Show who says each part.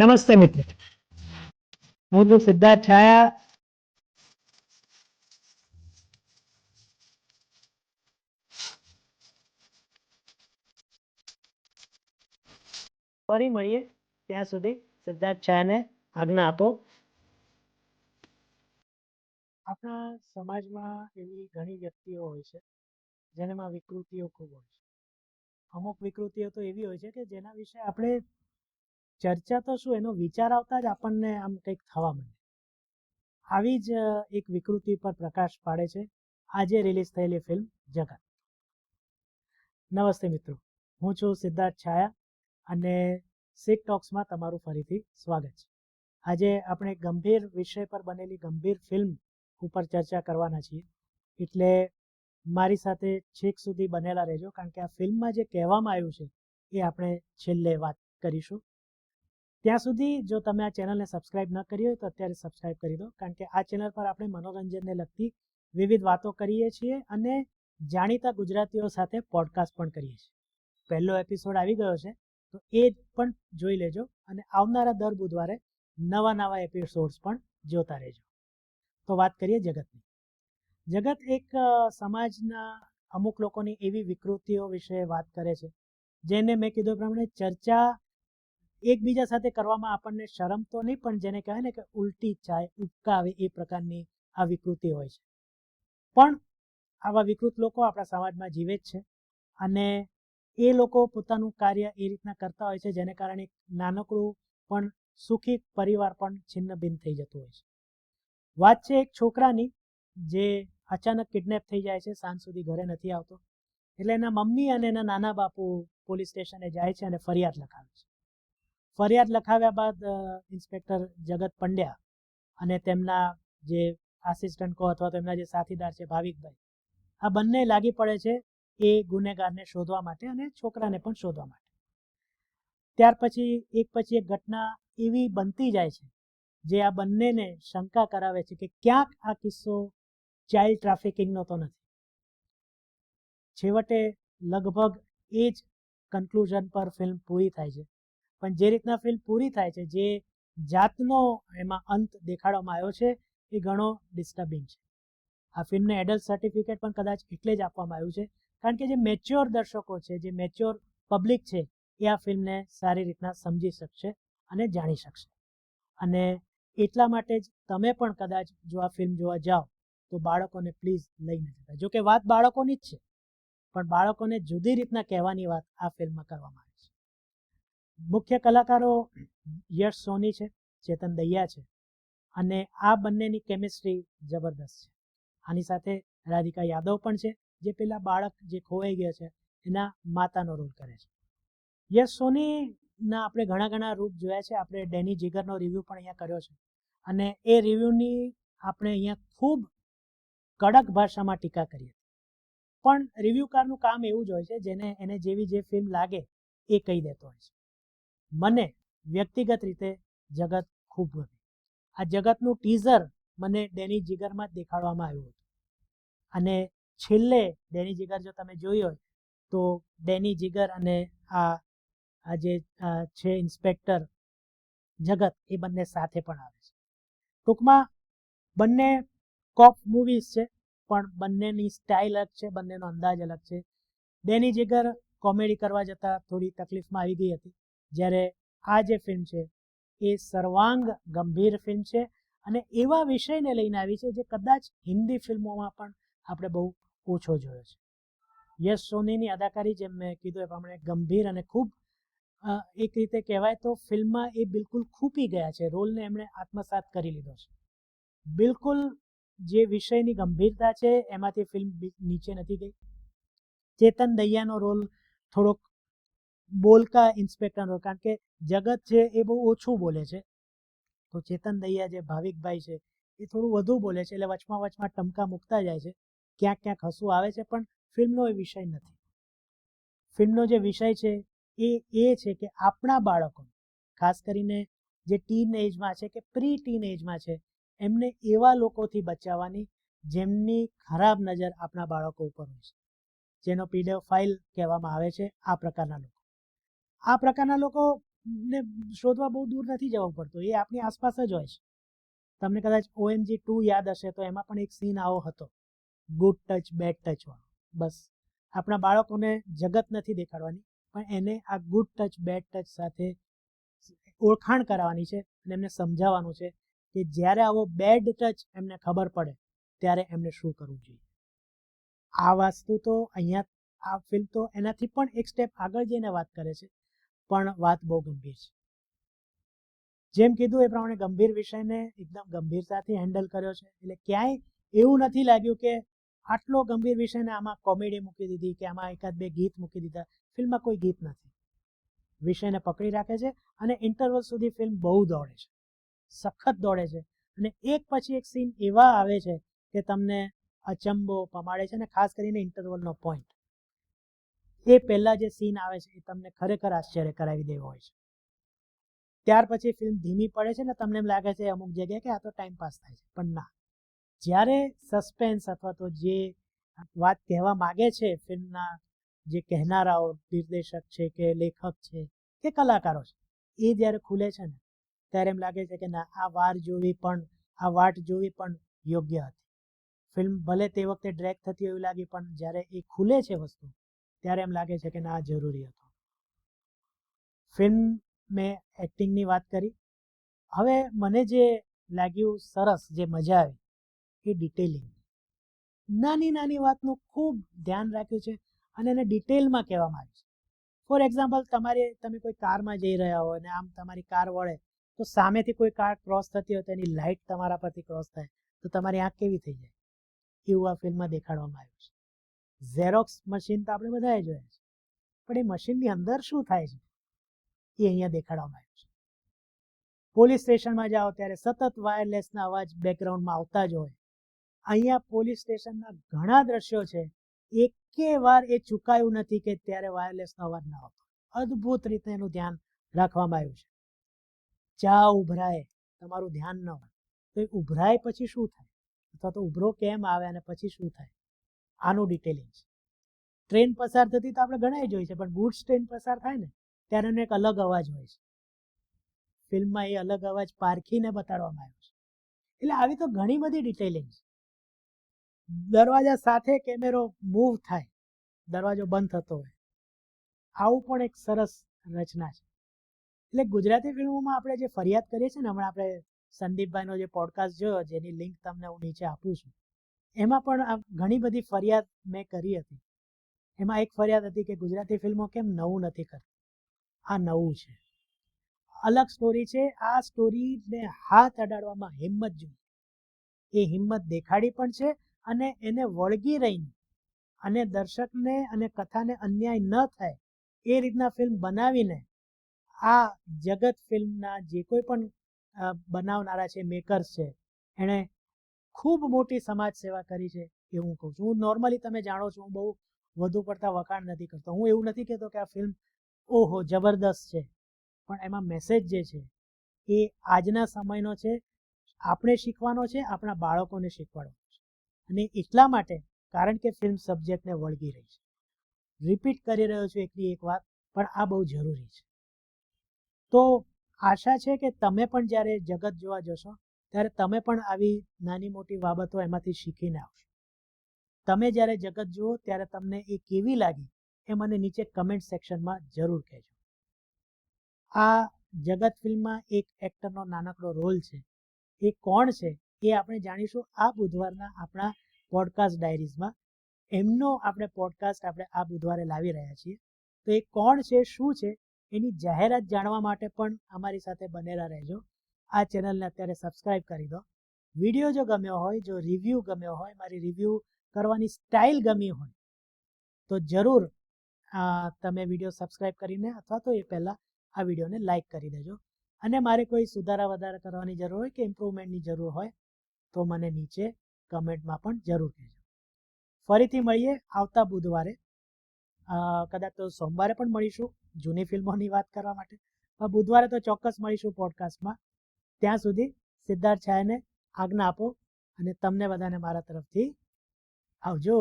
Speaker 1: નમસ્તે મિત્રો. હું તો સિદ્ધાર્થ છાયા. ફરી મળીએ ત્યાં સુધી સિદ્ધાર્થ છાયાને આજ્ઞા આપો. આપણા સમાજમાં એવી ઘણી વ્યક્તિઓ હોય છે જેનામાં વિકૃતિઓ ખૂબ હોય છે. અમુક વિકૃતિઓ તો એવી હોય છે કે જેના વિશે આપણે ચર્ચા તો શું, એનો વિચાર આવતા જ આપણને આમ કંઈક થવા માંડે. આવી જ એક વિકૃતિ પર પ્રકાશ પાડે છે આજે રિલીઝ થયેલી ફિલ્મ જગત. નમસ્તે મિત્રો, હું છું સિદ્ધાર્થ છાયા અને સિક ટોક્સમાં તમારું ફરીથી સ્વાગત છે. આજે આપણે ગંભીર વિષય પર બનેલી ગંભીર ફિલ્મ ઉપર ચર્ચા કરવાના છીએ. એટલે મારી સાથે છેક સુધી બનેલા રહેજો, કારણ કે આ ફિલ્મમાં જે કહેવામાં આવ્યું છે એ આપણે છેલ્લે વાત કરીશું. ત્યાં સુધી જો તમે આ ચેનલને સબસ્ક્રાઇબ ન કરી હોય તો અત્યારે સબસ્ક્રાઇબ કરી દો, કારણ કે આ ચેનલ પર આપણે મનોરંજનને લગતી વિવિધ વાતો કરીએ છીએ અને જાણીતા ગુજરાતીઓ સાથે પોડકાસ્ટ પણ કરીએ છીએ. પહેલો એપિસોડ આવી ગયો છે, તો એ પણ જોઈ લેજો અને આવનારા દર બુધવારે નવા નવા એપિસોડ્સ પણ જોતા રહેજો. તો વાત કરીએ જગતની. જગત એક સમાજના અમુક લોકોની એવી વિકૃતિઓ વિશે વાત કરે છે, જેને મેં કીધું પ્રમાણે ચર્ચા એકબીજા સાથે કરવામાં આપણને શરમ તો નહીં, પણ જેને કહેવાય ને કે ઉલટી ચાય આવે એ પ્રકારની આ વિકૃતિ હોય છે. પણ આવા વિકૃત લોકો આપણા સમાજમાં જીવે જ છે અને એ લોકો પોતાનું કાર્ય એ રીતના કરતા હોય છે જેને કારણે નાનકડું પણ સુખી પરિવાર પણ છિન્નભિન્ન થઈ જતું હોય છે. વાત છે એક છોકરાની જે અચાનક કિડનેપ થઈ જાય છે, સાંજ સુધી ઘરે નથી આવતો. એટલે એના મમ્મી અને એના નાના બાપુ પોલીસ સ્ટેશને જાય છે અને ફરિયાદ લખાવે છે. ફરિયાદ લખાવ્યા બાદ ઇન્સ્પેક્ટર જગત પંડ્યા અને તેમના જે આસિસ્ટન્ટ કહો અથવા તેમના જે સાથીદાર છે ભાવિકભાઈ, આ બંને લાગી પડે છે એ ગુનેગારને શોધવા માટે અને છોકરાને પણ શોધવા માટે. ત્યાર પછી એક પછી એક ઘટના એવી બનતી જાય છે જે આ બંનેને શંકા કરાવે છે કે ક્યાંક આ કિસ્સો ચાઇલ્ડ ટ્રાફિકિંગનો તો નથી. છેવટે લગભગ એ જ કન્ક્લુઝન પર ફિલ્મ પૂરી થાય છે. પણ જે રીતના ફિલ્મ પૂરી થાય છે, જે જાતનો એમાં અંત દેખાડવામાં આવ્યો છે, એ ઘણો ડિસ્ટર્બિંગ છે. આ ફિલ્મને એડલ્ટ સર્ટિફિકેટ પણ કદાચ એટલે જ આપવામાં આવ્યું છે, કારણ કે જે મેચ્યોર દર્શકો છે, જે મેચ્યોર પબ્લિક છે, એ આ ફિલ્મને સારી રીતના સમજી શકશે અને જાણી શકશે. અને એટલા માટે જ તમે પણ કદાચ જો આ ફિલ્મ જોવા જાઓ, તો બાળકોને પ્લીઝ લઈને જતા. જો કે વાત બાળકોની જ છે, પણ બાળકોને જુદી રીતના કહેવાની વાત આ ફિલ્મમાં કરવામાં આવી મુખ્ય કલાકારો યશ સોની છે, ચેતન દૈયા છે અને આ બંનેની કેમિસ્ટ્રી જબરદસ્ત છે. આની સાથે રાધિકા યાદવ પણ છે, જે પેલા બાળક જે ખોવાઈ ગયા છે, એના માતાનો રોલ કરે છે. યશ સોનીના આપણે ઘણા ઘણા રૂપ જોયા છે, આપણે ડેની જીગરનો રિવ્યૂ પણ અહીંયા કર્યો છે અને એ રિવ્યૂની આપણે અહીંયા ખૂબ કડક ભાષામાં ટીકા કરીએ. પણ રિવ્યૂકારનું કામ એવું જ હોય છે, જેને એને જેવી જે ફિલ્મ લાગે એ કહી દેતો હોય છે. મને વ્યક્તિગત રીતે જગત ખૂબ ગમી. આ જગતનું ટીઝર મને ડેની જીગરમાં દેખાડવામાં આવ્યું હતું. અને છેલ્લે ડેની જીગર જો તમે જોઈ હોય, તો ડેની જીગર અને આ આ જે છે ઇન્સ્પેક્ટર જગત, એ બંને સાથે પણ આવે છે. ટૂંકમાં બંને કોપ મૂવીઝ છે, પણ બંનેની સ્ટાઇલ અલગ છે, બંનેનો અંદાજ અલગ છે. ડેની જીગર કોમેડી કરવા જતાં થોડી તકલીફમાં આવી ગઈ હતી. જ્યારે આ જે ફિલ્મ છે, એ સર્વાંગ ગંભીર ફિલ્મ છે અને એવા વિષયને લઈને આવી છે જે કદાચ હિન્દી ફિલ્મોમાં પણ આપણે બહુ ઓછો જોયો છે. યશ સોનીની અદાકારી જેમ મેં કીધું એ પ્રમાણે ગંભીર અને ખૂબ એક રીતે કહેવાય તો ફિલ્મમાં એ બિલકુલ ખૂપી ગયા છે, રોલને એમણે આત્મસાત કરી લીધો છે. બિલકુલ જે વિષયની ગંભીરતા છે એમાંથી ફિલ્મ નીચે નથી ગઈ. ચેતન દૈયાનો રોલ થોડોક બોલકા ઇન્સ્પેક્ટર કારણ કે જગત છે એ બહુ ઓછું બોલે છે. તો ચેતન દૈયા જે ભાવિકભાઈ છે, એ થોડું વધુ બોલે છે, એટલે વચમાં વચમાં ટમકા મૂકતા જાય છે. ક્યાંક ક્યાંક હસવું આવે છે, પણ ફિલ્મનો એ વિષય નથી. ફિલ્મનો જે વિષય છે, એ એ છે કે આપણા બાળકો, ખાસ કરીને જે ટીન એજમાં છે કે પ્રી ટીન એજમાં છે, એમને એવા લોકોથી બચાવવાની જેમની ખરાબ નજર આપણા બાળકો ઉપર હોય છે. જેનો પીડિયો ફાઇલ કહેવામાં આવે છે, આ પ્રકારના લોકો. આ પ્રકારના લોકો ને શોધવા બહુ દૂર નથી જવું પડતું. એ આપણી આસપાસ જ હોય છે. તમને કદાચ ઓએમજી ટુ યાદ હશે તો એમાં પણ એક સીન આવો હતો. ગુડ ટચ બેડ ટચ વાળો. બસ. આપણા બાળકોને જગત નથી દેખાડવાની, પણ એને આ ગુડ ટચ બેડ ટચ સાથે ઓળખાણ કરાવવાની છે અને એમને સમજાવવાનું છે કે જ્યારે આવો બેડ ટચ એમને ખબર પડે, ત્યારે એમને શું કરવું જોઈએ. આ વાસ્તુ તો અહીંયા આ ફિલ્મ તો એનાથી પણ એક સ્ટેપ આગળ જઈને વાત કરે છે. પણ વાત બહુ ગંભીર છે. જેમ કીધું એ પ્રમાણે ગંભીર વિષયને એકદમ ગંભીરતાથી હેન્ડલ કર્યો છે. એટલે ક્યાંય એવું નથી લાગ્યું કે આટલો ગંભીર વિષયને આમાં કોમેડી મૂકી દીધી કે આમાં એકાદ બે ગીત મૂકી દીધા. ફિલ્મમાં કોઈ ગીત નથી. વિષયને પકડી રાખે છે અને ઇન્ટરવલ સુધી ફિલ્મ બહુ દોડે છે. સખત દોડે છે. અને એક પછી એક સીન એવા આવે છે કે તમને અચંબો પમાડે છે અને ખાસ કરીને ઇન્ટરવલનો પોઈન્ટ એ પહેલાં જે સીન આવે છે, એ તમને ખરેખર આશ્ચર્ય કરાવી દેવો હોય છે. ત્યાર પછી ફિલ્મ ધીમી પડે છે ને, તમને એમ લાગે છે અમુક જગ્યાએ કે આ તો ટાઈમ પાસ થાય છે. પણ ના. જ્યારે સસ્પેન્સ અથવા તો જે વાત કહેવા માગે છે ફિલ્મના જે કહેનારાઓ, નિર્દેશક છે કે લેખક છે, કે કલાકારો છે, એ જ્યારે ખુલે છે ને, ત્યારે એમ લાગે છે કે ના, આ વાર જોવી પણ, આ વાટ જોવી પણ યોગ્ય હતી. ફિલ્મ ભલે તે વખતે ડ્રેક થતી એવું લાગી, પણ જ્યારે એ ખુલે છે વસ્તુ ત્યારે એમ લાગે છે કે ના જરૂરી હતો. ફિલ્મ મેં એક્ટિંગની વાત કરી. હવે મને જે લાગ્યું સરસ, જે મજા આવી, એ ડિટેલિંગ નાની નાની વાતનું ખૂબ ધ્યાન રાખ્યું છે અને એને ડિટેલમાં કહેવામાં આવ્યું છે. ફોર એક્ઝામ્પલ તમારે, તમે કોઈ કારમાં જઈ રહ્યા હોય અને આમ તમારી કાર વળે, તો સામેથી કોઈ કાર ક્રોસ થતી હોય તો એની લાઇટ તમારા પરથી ક્રોસ થાય, તો તમારી આંખ કેવી થઈ જાય? એવું આ ફિલ્મમાં દેખાડવામાં આવ્યું છે. ઝેરોક્સ મશીન તો આપણે બધાએ જોયા છે. પણ એ મશીનની અંદર શું થાય છે? એ અહીંયા દેખાડવામાં આવ્યું છે. પોલીસ સ્ટેશનમાં જાઓ, ત્યારે સતત વાયરલેસના અવાજ બેકગ્રાઉન્ડમાં આવતા જ હોય. અહીંયા પોલીસ સ્ટેશનના ઘણા દ્રશ્યો છે. એકે વાર એ ચૂકાયું નથી કે ત્યારે વાયરલેસનો અવાજ ના આવતો. અદ્ભુત રીતે એનું ધ્યાન રાખવામાં આવ્યું છે. ચા ઉભરાય. તમારું ધ્યાન ન હોય. તો એ ઉભરાય પછી શું થાય? અથવા તો ઉભરો કેમ આવે અને પછી શું થાય? આનું ડિટેલિંગ છે. ટ્રેન પસાર થતી તો આપણે ઘણા જોઈ છે, પણ ગુડ્સ ટ્રેન પસાર થાય ને, ત્યારે એનો એક અલગ અવાજ હોય છે. ફિલ્મમાં એ અલગ અવાજ પારખીને બતાડવામાં આવ્યો છે. એટલે આવી તો ઘણી બધી ડિટેલિંગ છે. દરવાજા સાથે કેમેરો મૂવ થાય, દરવાજો બંધ થતો હોય. આવું પણ એક સરસ રચના છે. એટલે ગુજરાતી ફિલ્મોમાં આપણે જે ફરિયાદ કરીએ છીએ ને, હમણાં આપણે સંદીપભાઈનો જે પોડકાસ્ટ જોયો, જેની લિંક તમને હું નીચે આપું છું. એમાં પણ ઘણી બધી ફરિયાદ મેં કરી હતી. એમાં એક ફરિયાદ હતી કે ગુજરાતી ફિલ્મો કેમ નવું નથી કરતી આ નવું છે. અલગ સ્ટોરી છે. આ સ્ટોરીને હાથ અડાડવામાં હિંમત જોઈએ એ હિંમત દેખાડી પણ છે અને એને વળગી રહીને અને દર્શકને અને કથાને અન્યાય ન થાય એ રીતના ફિલ્મ બનાવીને આ જગત ફિલ્મના જે કોઈ પણ બનાવનારા છે મેકર્સ છે, એણે ખૂબ મોટી સમાજ સેવા કરી છે એવું હું કહું છું. હું નોર્મલી તમે જાણો છો, હું બહુ વધુ પડતા વખાણ નથી કરતો. હું એવું નથી કહેતો કે આ ફિલ્મ ઓહો, જબરદસ્ત છે. પણ એમાં મેસેજ જે છે એ આજના સમયનો છે, આપણે શીખવાનો છે, આપણા બાળકોને શીખવાડવાનો છે. અને એટલા માટે કારણ કે ફિલ્મ સબ્જેક્ટને વળગી રહી છે. રિપીટ કરી રહ્યો છું એકની એક વાત પણ આ બહુ જરૂરી છે. તો આશા છે કે તમે પણ જ્યારે જગત જોવા જશો ત્યારે તમે પણ આવી નાની મોટી બાબતો એમાંથી શીખીને આવશો. તમે જ્યારે જગત જુઓ ત્યારે તમને એ કેવી લાગી એ મને નીચે કમેન્ટ સેક્શનમાં જરૂર કહેજો. આ જગત ફિલ્મમાં એક એક્ટરનો નાનકડો રોલ છે. એ કોણ છે એ આપણે જાણીશું આ બુધવારના આપણા પોડકાસ્ટ ડાયરીઝમાં એમનો આપણે પોડકાસ્ટ આપણે આ બુધવારે લાવી રહ્યા છીએ. તો એ કોણ છે, શું છે એની જાહેરાત જાણવા માટે પણ અમારી સાથે બનેલા રહેજો. આ ચેનલને અત્યારે સબસ્ક્રાઇબ કરી દો. વીડિયો જો ગમ્યો હોય, જો રિવ્યૂ ગમ્યો હોય, મારી રિવ્યૂ કરવાની સ્ટાઇલ ગમી હોય, તો જરૂર તમે વીડિયો સબસ્ક્રાઇબ કરીને અથવા તો એ પહેલાં આ વિડીયોને લાઇક કરી દેજો. અને મારે કોઈ સુધારા વધારા કરવાની જરૂર હોય કે ઇમ્પ્રુવમેન્ટની જરૂર હોય, તો મને નીચે કમેન્ટમાં પણ જરૂર કહેજો. ફરીથી મળીએ આવતા બુધવારે. કદાચ તો સોમવારે પણ મળીશું જૂની ફિલ્મોની વાત કરવા માટે. પણ બુધવારે તો ચોક્કસ મળીશું પોડકાસ્ટમાં ત્યાં સુધી સિદ્ધાર્થ છાયાને આજ્ઞા આપો અને તમને બધાને મારા તરફથી આવજો.